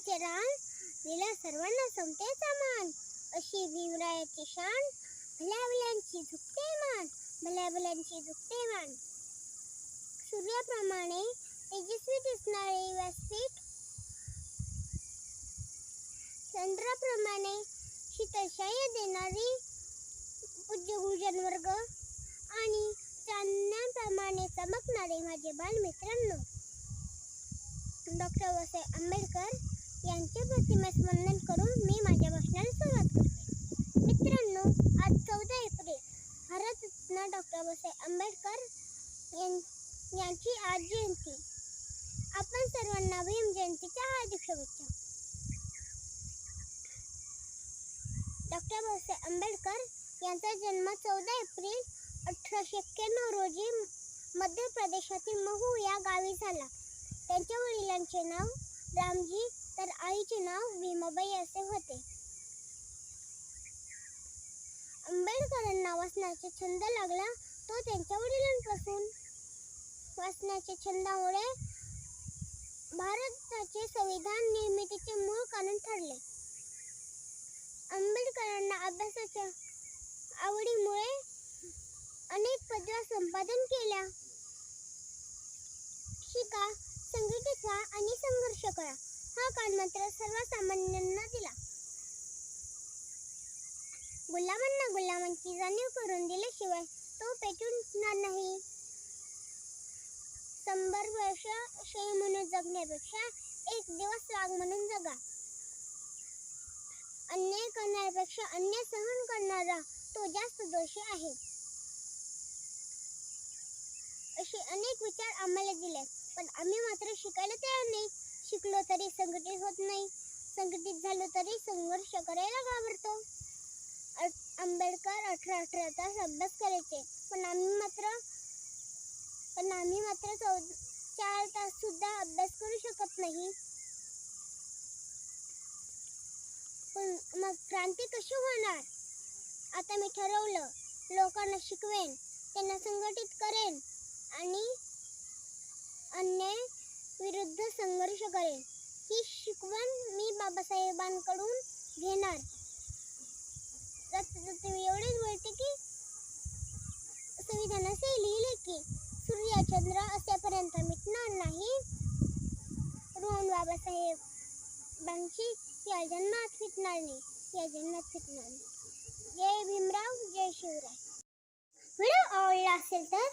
भीमरायाचे रान दिला सर्वांना समतेचा मान अशी भीमरायाची शान भल्या भल्यांची झुकते मान भल्या भल्यांची झुकते मान. सूर्याप्रमाणे तेजस्वी दिसणारे व्यासपीठ. चंद्राप्रमाणे शीतलशाही देणारी पूज्य वर्ग आणि चांदण्याप्रमाणे चमकणारे माझे बालमित्रांनो. डॉक्टर बाबासाहेब आंबेडकर यांच्या प्रतिमेस वंदन करून मी माझ्या भाषणाला सुरुवात करते. मित्रांनो आज चौदा एप्रिल भारतरत्न डॉक्टर बाबासाहेब आंबेडकर यां- यांची आज जयंती. आपण सर्वांना भीम जयंतीच्या हार्दिक शुभेच्छा. डॉक्टर बाबासाहेब आंबेडकर यांचा जन्म चौदा एप्रिल अठराशे एक्क्याण्णव रोजी मध्य प्रदेशातील महू या गावी झाला. त्यांच्या वडिलांचे नाव रामजी तर आईचे नाव भीमाबाई असे होते. आंबेडकरांना वाचनाचा छंद लागला तो त्यांच्या वडिलांपासून. वाचनाच्या छंदामुळे भारताचे संविधान निर्मितीचे मूळ कारण ठरले. आंबेडकरांना अभ्यासाच्या आवडीमुळे अनेक पदव्या संपादन केल्या. शिका संघटित व्हा आणि संघर्ष करा. हा काळ सर्वसामान्यांना दिला. गुलामांना गुलामांची जाणीव करून दिल्याशिवाय तो पेटून नाही. शंभर वर्ष शय म्हणून जगण्यापेक्षा एक दिवस वाघ म्हणून जगा. अन्याय करण्यापेक्षा अन्याय सहन करणारा तो जास्त दोषी आहे. असे अनेक विचार आम्हाला दिले पण आम्ही मात्र शिकायला तयार नाही. शिकलो तरी संघटित होत नाही. संघटित झालो तरी संघर्ष करायला घाबरतो. अ- आंबेडकर अठरा अठरा तास अभ्यास करायचे. पण आम्ही मात्र पण आम्ही मात्र चौद चार तास सुद्धा अभ्यास करू शकत नाही. पण मग क्रांती कशी होणार? आता मी ठरवलं लोकांना शिकवेन त्यांना संघटित करेन आणि विरुद्ध संघर्ष करेन ही शिकवण मी बाबासाहेबांकडून घेणार. एवढेच बोलते की संविधान असे लिहिले की सूर्य चंद्र असेपर्यंत मिटणार नाही. रोहन बाबासाहेबांची या जन्मात फिटणार नाही. या जन्मात फिटणार नाही. जय भीमराव जय शिवराय. व्हिडिओ आवडला असेल तर